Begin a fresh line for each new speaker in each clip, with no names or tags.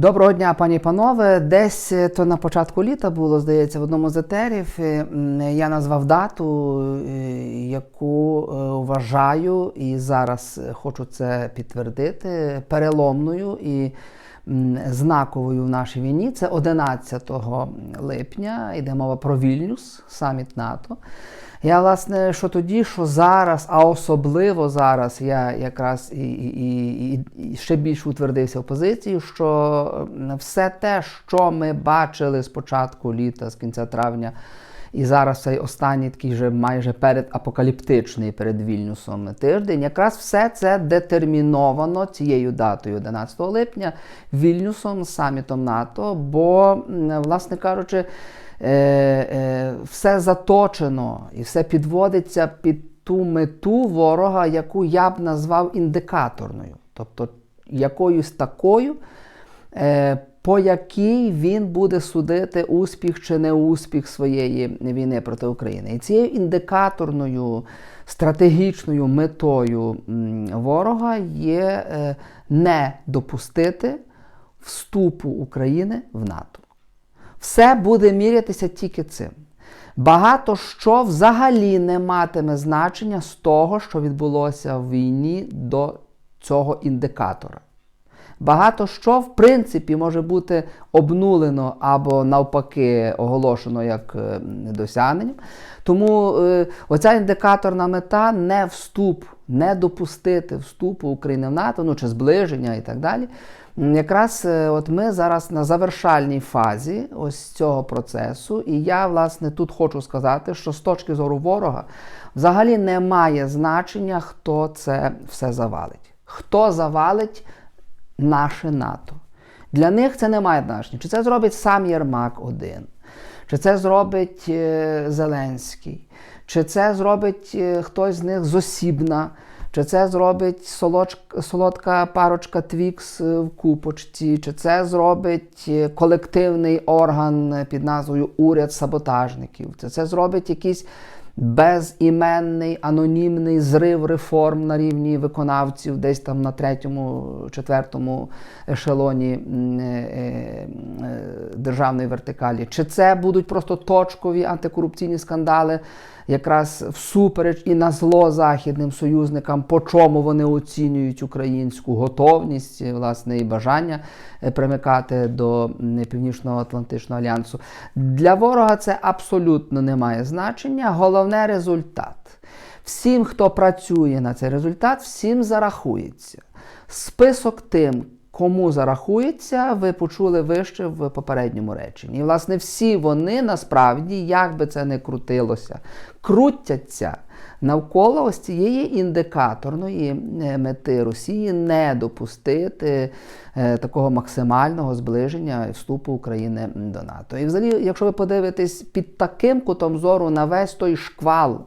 Доброго дня, пані панове. Десь е, то на початку літа було, здається, в одному з етерів. Я назвав дату, е, яку е, вважаю, і зараз хочу це підтвердити, переломною і знаковою в нашій війні. Це 11 липня. Йде мова про Вільнюс, саміт НАТО. Я, власне, що тоді, що зараз, а особливо зараз, я якраз і, і, і, і ще більше утвердився в позиції, що все те, що ми бачили з початку літа, з кінця травня, і зараз цей останній такий вже майже передапокаліптичний перед Вільнюсом тиждень, якраз все це детерміновано цією датою 11 липня Вільнюсом, самітом НАТО. Бо, власне кажучи, все заточено і все підводиться під ту мету ворога, яку я б назвав індикаторною, тобто якоюсь такою, е, по якій він буде судити успіх чи неуспіх своєї війни проти України. І цією індикаторною стратегічною метою ворога є е, не допустити вступу України в НАТО. Все буде мірятися тільки цим. Багато що взагалі не матиме значення з того, що відбулося в війні до цього індикатора. Багато що, в принципі, може бути обнулено або навпаки оголошено як е, недосягненням. Тому е, оця індикаторна мета не вступ, не допустити вступу України в НАТО, ну чи зближення і так далі. Якраз е, от ми зараз на завершальній фазі ось цього процесу, і я, власне, тут хочу сказати, що з точки зору ворога взагалі не має значення, хто це все завалить. Хто завалить наше НАТО. Для них це не має значення. Чи це зробить сам Єрмак один, чи це зробить е, Зеленський, чи це зробить е, хтось з них зосібна, чи це зробить солодка, солодка парочка Твікс е, в купочці, чи це зробить е, колективний орган е, під назвою Уряд саботажників, чи це зробить якийсь безіменний анонімний зрив реформ на рівні виконавців, десь там на третьому, четвертому ешелоні державної вертикалі. Чи це будуть просто точкові антикорупційні скандали, якраз всупереч і на зло західним союзникам, по чому вони оцінюють українську готовність, е, власне, і бажання е, примикати до м, Північно-Атлантичного альянсу. Для ворога це абсолютно не має значення. Головне результат. Всім, хто працює на цей результат, всім зарахується. Список тим, кому зарахується, ви почули вище в попередньому реченні. І, власне, всі вони насправді, як би це не крутилося, крутяться навколо ось цієї індикаторної е, мети Росії не допустити е, такого максимального зближення вступу України до НАТО. І взагалі, якщо ви подивитесь під таким кутом зору на весь той шквал.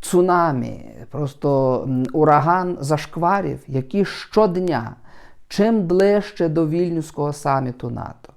Цунамі, просто ураган зашкварів, які щодня, чим ближче до вільнюського саміту НАТО,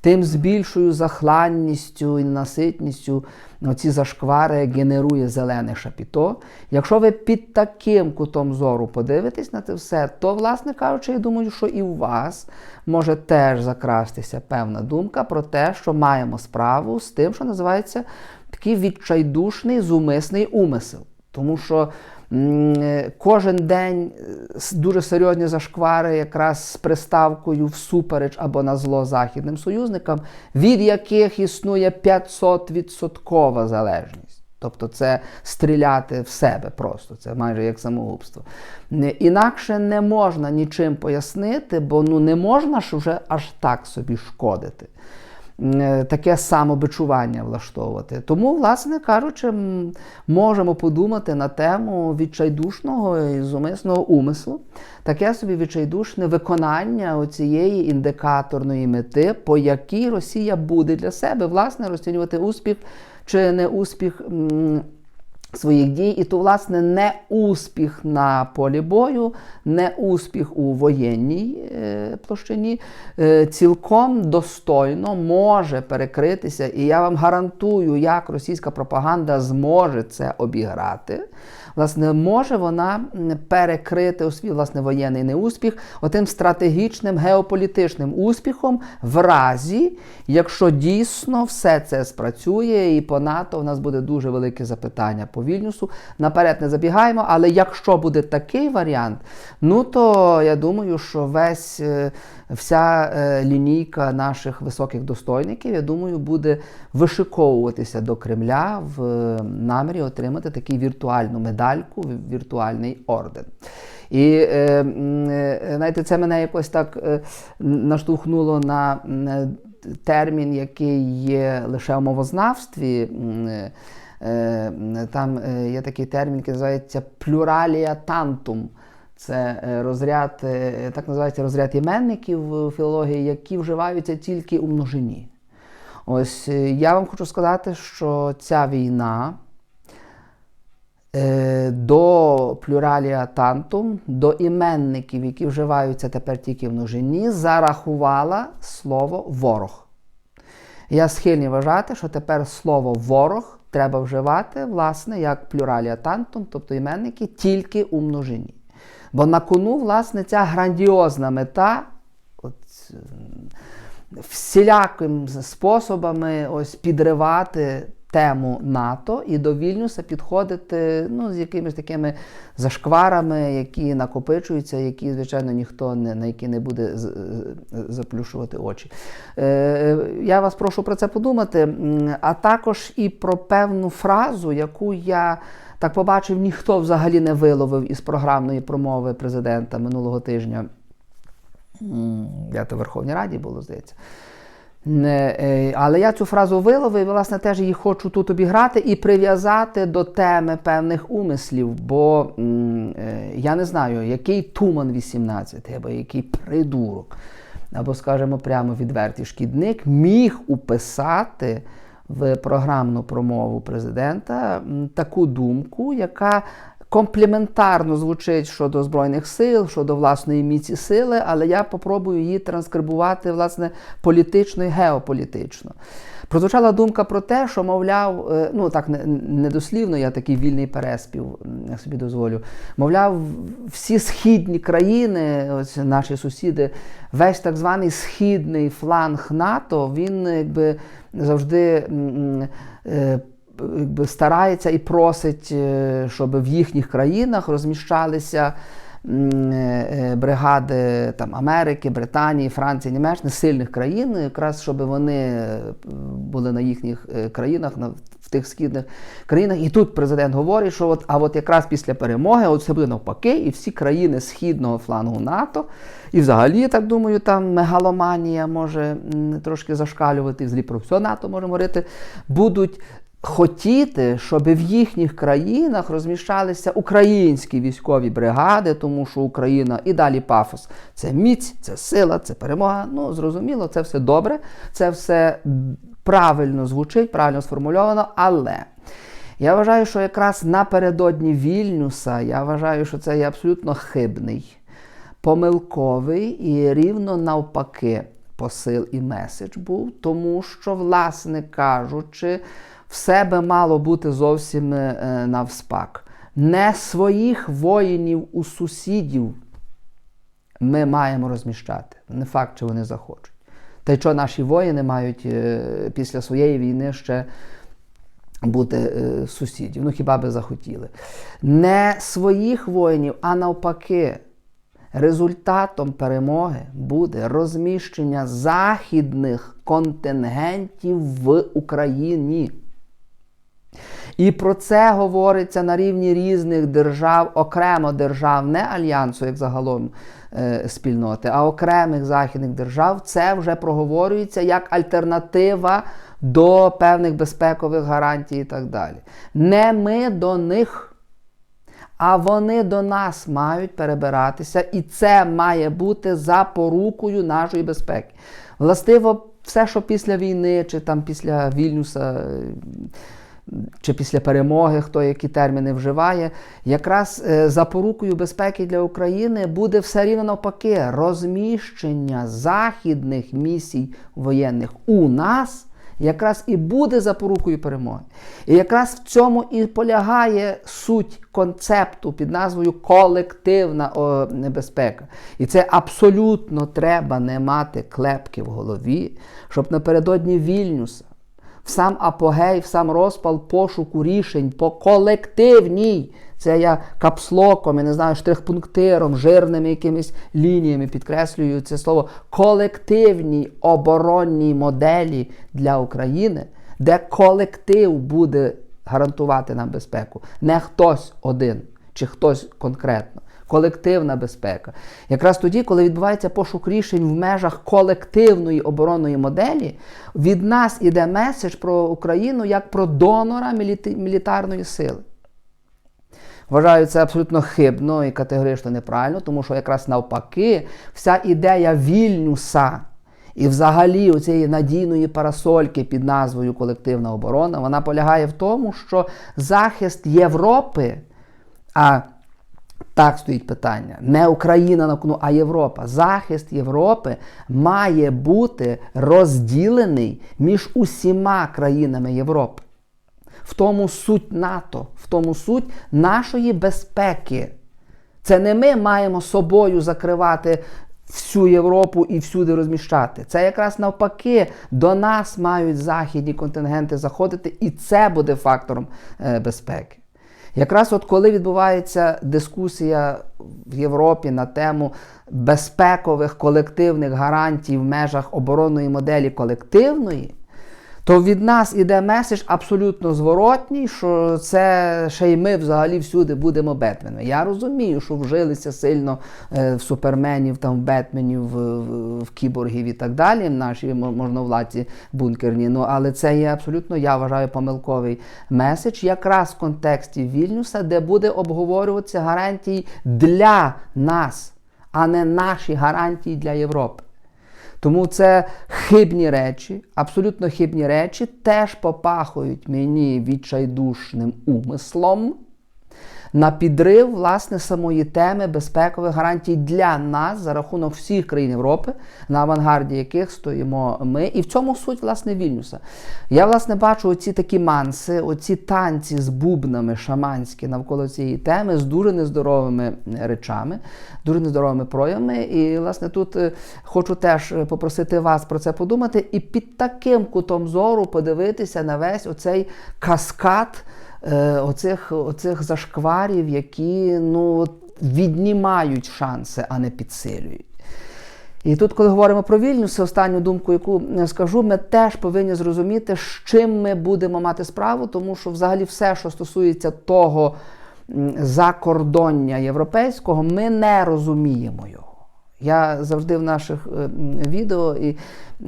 тим з більшою захланністю і наситністю ці зашквари генерує зелене шапіто. Якщо ви під таким кутом зору подивитесь на це все, то, власне кажучи, я думаю, що і у вас може теж закрастися певна думка про те, що маємо справу з тим, що називається такий відчайдушний зумисний умисел. Тому що кожен день е, дуже серйозні зашквари, якраз з приставкою всупереч або на зло західним союзникам, від яких існує 500% залежність. Тобто це стріляти в себе просто, це майже як самогубство. Інакше не можна нічим пояснити, бо ну не можна ж вже аж так собі шкодити е, таке самобичування влаштовувати. Тому, власне кажучи, можемо подумати на тему відчайдушного і зумисного умислу, таке собі відчайдушне виконання оцієї індикаторної мети, по якій Росія буде для себе власне розцінювати успіх чи не успіх. Своїх дій, і то, власне, не успіх на полі бою, не успіх у воєнній е, площині е, цілком достойно може перекритися, і я вам гарантую, як російська пропаганда зможе це обіграти. Власне, може вона перекрити у свій власне воєнний неуспіх отим стратегічним геополітичним успіхом в разі, якщо дійсно все це спрацює, і по НАТО в нас буде дуже велике запитання по Вільнюсу. Наперед не забігаємо, але якщо буде такий варіант, ну то я думаю, що весь е, вся е, лінійка наших високих достойників, я думаю, буде вишиковуватися до Кремля в е, намірі отримати таку віртуальну медальку, віртуальний орден. І е, е, знаєте, це мене якось так е, наштовхнуло на термін, який є лише у мовознавстві. Там є такий термін, який називається плюралія тантум. Це розряд, так називається розряд іменників в філології, які вживаються тільки у множині. Ось я вам хочу сказати, що ця війна до плюралія тантум, до іменників, які вживаються тепер тільки в множині, зарахувала слово ворог. Я схильний вважати, що тепер слово ворог треба вживати, власне, як плюралія тантум, тобто іменники, тільки у множині. Бо на кону, власне, ця грандіозна мета от, е, всілякими способами ось підривати тему НАТО і до Вільнюса підходити ну, з якимись такими зашкварами, які накопичуються, які, звичайно, ніхто не, на які не буде заплющувати очі. Е, я вас прошу про це подумати, а також і про певну фразу, яку я так побачив, ніхто взагалі не виловив із програмної промови президента минулого тижня. Я то в Верховній Раді було, здається. Е, Але я цю фразу виловив і, власне, теж її хочу тут обіграти і прив'язати до теми певних умислів. Бо е, я не знаю, який Туман 18 або який придурок, або, скажімо, прямо відвертий шкідник міг уписати в програмну промову президента таку думку, яка компліментарно звучить щодо Збройних сил, щодо власної міці сили, але я попробую її транскрибувати власне політично і геополітично. Прозвучала думка про те, що, мовляв, е, ну так недослівно, я такий вільний переспів я собі дозволю. Мовляв, всі східні країни, ось наші сусіди, весь так званий східний фланг НАТО, він якби завжди. Е, старається і просить, е, щоб в їхніх країнах розміщалися е, бригади там, Америки, Британії, Франції, Німеччини, сильних країн, якраз щоб вони е, були на їхніх е, країнах, на, в тих східних країнах. І тут президент говорить, що от, а от якраз після перемоги от все буде навпаки, і всі країни східного флангу НАТО, і взагалі, так думаю, там мегаломанія може трошки зашкалювати, взагалі про все НАТО можемо говорити, будуть хотіти, щоб в їхніх країнах розміщалися українські військові бригади, тому що Україна і далі пафос це міць, це сила, це перемога. Ну, зрозуміло, це все добре, це все правильно звучить, правильно сформульовано, але. Я вважаю, що якраз напередодні Вільнюса, я вважаю, що це є абсолютно хибний, помилковий і рівно навпаки посил і меседж був, тому що, власне кажучи, все би мало бути зовсім е, навспак. Не своїх воїнів у сусідів ми маємо розміщати. Не факт, чи вони захочуть. Та й що наші воїни мають е, після своєї війни ще бути е, сусідів. Ну хіба би захотіли. Не своїх воїнів, а навпаки. Результатом перемоги буде розміщення західних контингентів в Україні. І про це говориться на рівні різних держав, окремо держав, не альянсу, як загалом е, спільноти, а окремих західних держав. Це вже проговорюється як альтернатива до певних безпекових гарантій і так далі. Не ми до них. А вони до нас мають перебиратися, і це має бути запорукою нашої безпеки. Властиво, все, що після війни чи там після Вільнюса чи після перемоги, хто які терміни вживає, якраз е, запорукою безпеки для України буде все рівно навпаки розміщення західних місій воєнних у нас. Якраз і буде запорукою перемоги. І якраз в цьому і полягає суть концепту під назвою колективна небезпека. І це абсолютно треба не мати клепки в голові, щоб напередодні Вільнюса в сам апогей, в сам розпал пошуку рішень по колективній. Це я капслоком, я не знаю, штрихпунктиром, жирними якимись лініями підкреслюю це слово колективній оборонній моделі для України, де колектив буде гарантувати нам безпеку, не хтось один чи хтось конкретно. Колективна безпека. Якраз тоді, коли відбувається пошук рішень в межах колективної оборонної моделі, від нас іде меседж про Україну як про донора мілітарної сили. Вважаю це абсолютно хибно і категорично неправильно, тому що якраз навпаки, вся ідея Вільнюса і взагалі у цієї надійної парасольки під назвою колективна оборона, вона полягає в тому, що захист Європи, а так стоїть питання, не Україна на кону, а Європа. Захист Європи має бути розділений між усіма країнами Європи. В тому суть НАТО, в тому суть нашої безпеки. Це не ми маємо собою закривати всю Європу і всюди розміщати. Це якраз навпаки до нас мають західні контингенти заходити, і це буде фактором е, безпеки. Якраз от коли відбувається дискусія в Європі на тему безпекових колективних гарантій в межах оборонної моделі колективної, то від нас іде меседж абсолютно зворотній, що це ще й ми взагалі всюди будемо Бетменами. Я розумію, що вжилися сильно е, в суперменів, там, в Бетменів, в, в, в кіборгів і так далі, наші можновладці бункерні. Ну, але це є абсолютно, я вважаю, помилковий меседж, якраз в контексті Вільнюса, де буде обговорюватися гарантії для нас, а не наші гарантії для Європи. Тому це хибні речі, абсолютно хибні речі, теж попахують мені відчайдушним умислом на підрив власне самої теми безпекових гарантій для нас за рахунок всіх країн Європи, на авангарді яких стоїмо ми. І в цьому суть власне Вільнюса. Я власне бачу оці такі манси, оці танці з бубнами шаманські навколо цієї теми з дуже нездоровими речами, дуже нездоровими проявами. І власне тут е, хочу теж попросити вас про це подумати і під таким кутом зору подивитися на весь оцей каскад е, оцих, оцих зашкварів, які ну, віднімають шанси, а не підсилюють. І тут, коли говоримо про Вільнюс, останню думку, яку скажу, ми теж повинні зрозуміти, з чим ми будемо мати справу, тому що взагалі все, що стосується того закордоння європейського, ми не розуміємо його. Я завжди в наших е, відео, і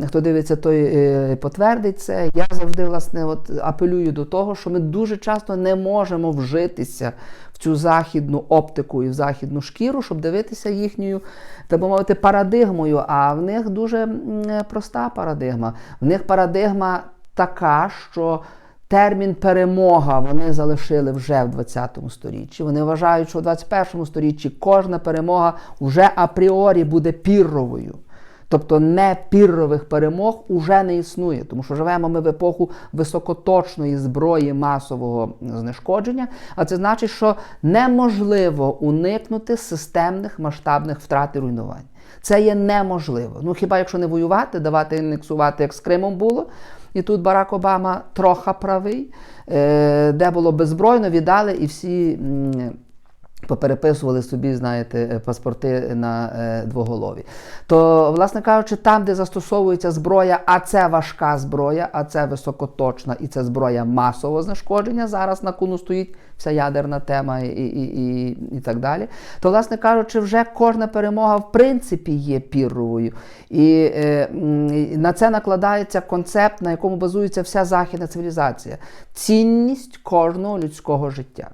хто дивиться, той е, потвердить це. Я завжди власне от апелюю до того, що ми дуже часто не можемо вжитися в цю західну оптику і в західну шкіру, щоб дивитися їхньою, так би мовити, парадигмою. А в них дуже проста парадигма. В них парадигма така, що термін перемога вони залишили вже в 20 сторіччі. Вони вважають, що в 21 сторіччі кожна перемога вже апріорі буде пірровою. Тобто не піррових перемог уже не існує, тому що живемо ми в епоху високоточної зброї масового знешкодження, а це значить, що неможливо уникнути системних масштабних втрат і руйнувань. Це є неможливо. Ну хіба якщо не воювати, давати інексувати, як з Кримом було. І тут Барак Обама трохи правий, е, де було беззбройно, віддали і всі попереписували собі, знаєте, е, паспорти на е, двоголові. То, власне кажучи, там, де застосовується зброя, а це важка зброя, а це високоточна і це зброя масового знешкодження. Зараз на кону стоїть вся ядерна тема і, і, і, і так далі. То, власне кажучи, вже кожна перемога в принципі є пірровою. І е, на це накладається концепт, на якому базується вся західна цивілізація. Цінність кожного людського життя.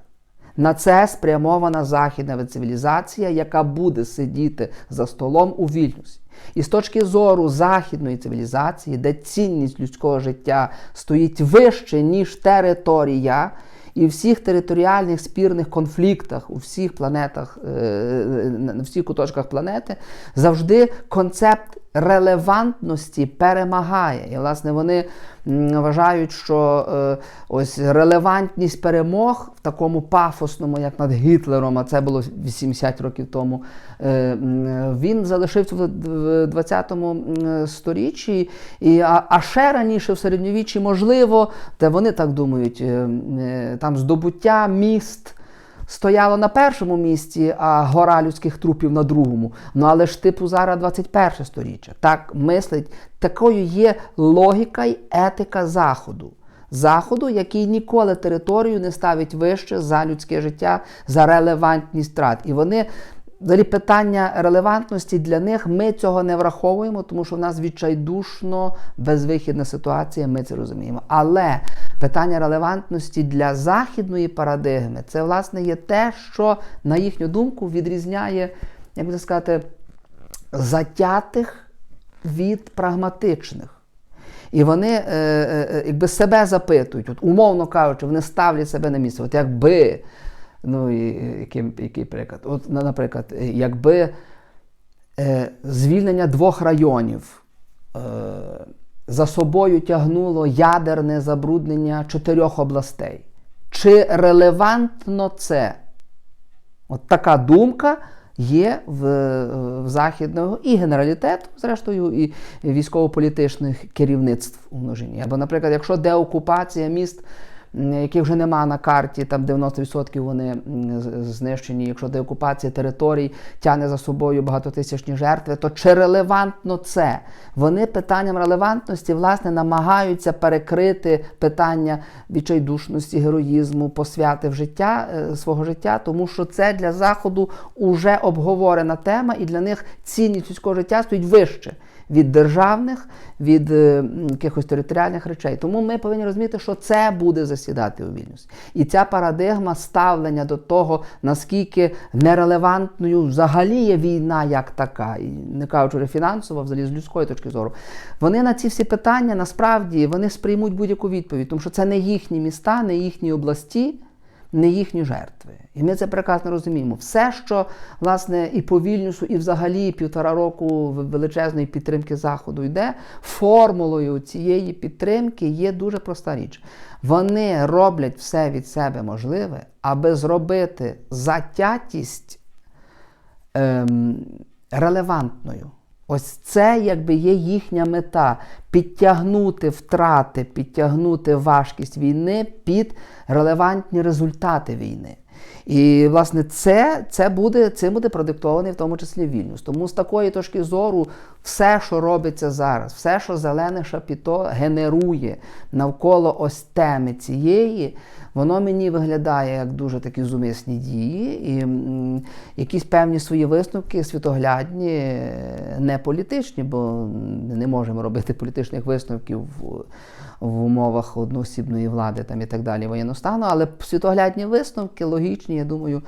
На це спрямована західна цивілізація, яка буде сидіти за столом у Вільнюсі. І з точки зору західної цивілізації, де цінність людського життя стоїть вище, ніж територія, і всіх територіальних спірних конфліктах у всіх планетах, е, на всіх куточках планети завжди концепт релевантності перемагає. І, власне, вони вважають, що е, ось релевантність перемог в такому пафосному, як над Гітлером, а це було 80 років тому, е, він залишився в в 20-му сторіччі, і, а, а ще раніше в середньовіччі, можливо, де вони так думають, е, е, там здобуття міст стояло на першому місці, а гора людських трупів на другому. Ну але ж типу зараз 21 сторіччя. Так мислить, такою є логіка й етика Заходу. Заходу, який ніколи територію не ставить вище за людське життя, за релевантність втрат. І вони Взагалі питання релевантності для них ми цього не враховуємо, тому що в нас відчайдушно безвихідна ситуація, ми це розуміємо. Але питання релевантності для західної парадигми це, власне, є те, що, на їхню думку, відрізняє, як би сказати, затятих від прагматичних. І вони е, е, якби себе запитують, от, умовно кажучи, вони ставлять себе на місце. От якби. Ну, і який, який приклад? От, наприклад, якби е, звільнення двох районів е, за собою тягнуло ядерне забруднення чотирьох областей. Чи релевантно це? От така думка є в, в західного і генералітету, зрештою, і військово-політичних керівництв у множині. Або, наприклад, якщо деокупація міст яких вже нема на карті, там 90% вони знищені. Якщо деокупація територій тягне за собою багатотисячні жертви, то чи релевантно це? Вони питанням релевантності власне намагаються перекрити питання відчайдушності, героїзму, посвяти в життя е, свого життя, тому що це для заходу уже обговорена тема, і для них цінність людського життя стоїть вище від державних, від е, якихось територіальних речей. Тому ми повинні розуміти, що це буде засідати у Вільнюсі. І ця парадигма ставлення до того, наскільки нерелевантною взагалі є війна як така, і не кажучи вже фінансово, взагалі з людської точки зору. Вони на ці всі питання насправді вони сприймуть будь-яку відповідь, тому що це не їхні міста, не їхні області не їхні жертви. І ми це прекрасно розуміємо. Все, що власне і по Вільнюсу, і взагалі півтора року величезної підтримки Заходу йде, формулою цієї підтримки є дуже проста річ. Вони роблять все від себе можливе, аби зробити затятість ем, релевантною. Ось це якби є їхня мета підтягнути втрати, підтягнути важкість війни під релевантні результати війни. І, власне, це це буде цим буде продиктований в тому числі Вільнюс. Тому з такої точки зору, все, що робиться зараз, все, що зелене шапіто генерує навколо ось теми цієї, воно мені виглядає як дуже такі зумисні дії, і м, якісь певні свої висновки світоглядні, не політичні, бо не можемо робити політичних висновків в, умовах одноосібної влади там і так далі воєнного стану, але світоглядні висновки, логічні, я думаю,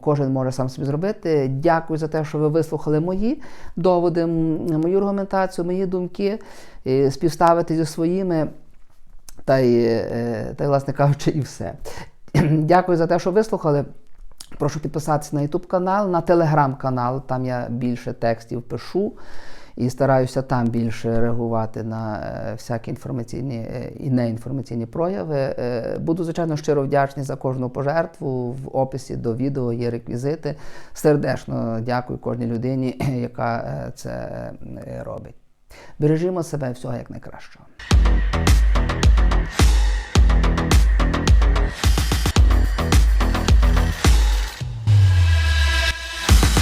кожен може сам собі зробити. Дякую за те, що ви вислухали мої доводи, мою аргументацію, мої думки, співставити зі своїми. Та й, е, та й, власне кажучи, і все. Дякую за те, що вислухали. Прошу підписатися на YouTube канал, на телеграм-канал. Там я більше текстів пишу і стараюся там більше реагувати на е, всякі інформаційні е, і неінформаційні прояви. Буду, звичайно, щиро вдячний за кожну пожертву. В описі до відео є реквізити. Сердечно дякую кожній людині, яка це робить. Бережімо себе всього як найкращого.